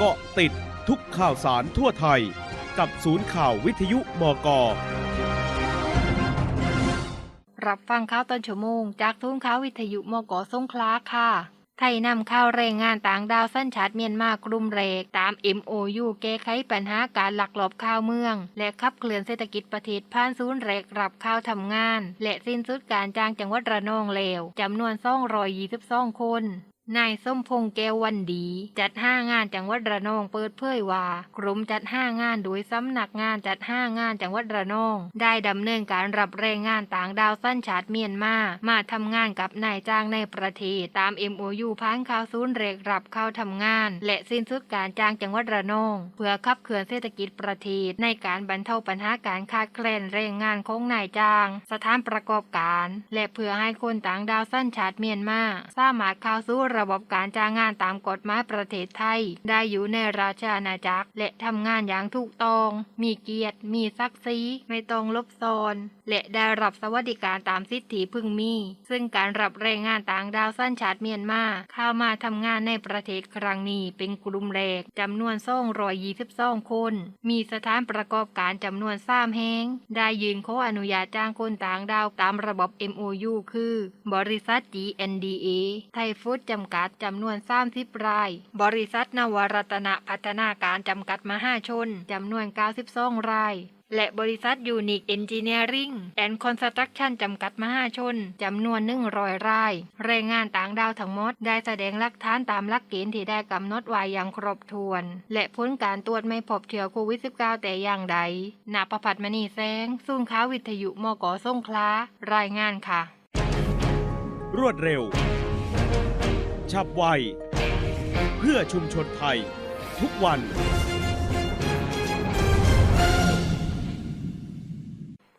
เกาะติดทุกข่าวสารทั่วไทย กับศูนย์ข่าววิทยุบก รับฟังข่าวต้นชั่วโมง จากทุนข่าววิทยุมกสงขลาค่ะ ไทยนำข่าวแรงงานต่างดาวสัญชาติเมียนมากลุ่มแรก ตาม MOU แก้ไขปัญหาการหลักหลบข้าวเมือง และขับเคลื่อนเศรษฐกิจประเทศผ่านศูนย์แรกรับข้าวทำงาน และสิ้นสุดการจ้างจังหวัดระนองแล้วจำนวน222คน นายส้มพงษ์แก้ววันดี จัดห้างานจังหวัดระนองเปิดเผยว่ากรมจัดห้างานโดยสำนักงานจัดห้างานจังหวัดระนอง ได้ดำเนินการรับแรงงานต่างดาวสัญชาติเมียนมา มาทำงานกับนายจ้างในประเทศตาม MOU พันข่าวศูนย์เรกรับเข้าทำงาน และสิ้นสุดการจ้างจังหวัดระนอง เพื่อขับเคลื่อนเศรษฐกิจประเทศในการบรรเทาปัญหาการขาดแคลนแรงงานของนายจ้าง สถานประกอบการ และเพื่อให้คนต่างดาวสัญชาติเมียนมาสามารถเข้าสู่ระบบการจ้างงานตามกฎหมายประเทศไทย ได้อยู่ในราชอาณาจักร และทำงานอย่างถูกต้อง มีเกียรติ มีศักดิ์ศรีไม่ต้องลบซ้อนและได้รับสวัสดิการตามสิทธิพึงมี ซึ่งการรับแรงงานต่างดาวสัญชาติเมียนมาเข้ามาทำงานในประเทศครั้งนี้เป็นกลุ่มแรกจำนวน222คน มีสถานประกอบการจำนวน3แห่งได้ยืนขออนุญาตจ้างคนต่างดาวตามระบบ MOU คือ บริษัท GNDA ไทยฟู้ดจำกัดจำนวน30ราย บริษัทนวรัตนพัฒนาการจำกัดมหาชนจำนวน 92 ราย และบริษัทยูนิคเอนจิเนียริงแอนด์คอนสตรักชั่นจำกัดมหาชนจำนวน100รายแรงงานต่างดาวทั้งหมดได้แสดงหลักฐานตามหลักเกณฑ์ที่ได้กำหนดไว้อย่างครบถ้วน และผลการตรวจไม่พบเชื้อโควิด -19 แต่อย่างใดนาประพัฒน์มณีแสงศูนข่าววิทยุมกส่งขลารายงานค่ะ รวดเร็ว ฉับไว เพื่อชุมชนไทย ทุกวัน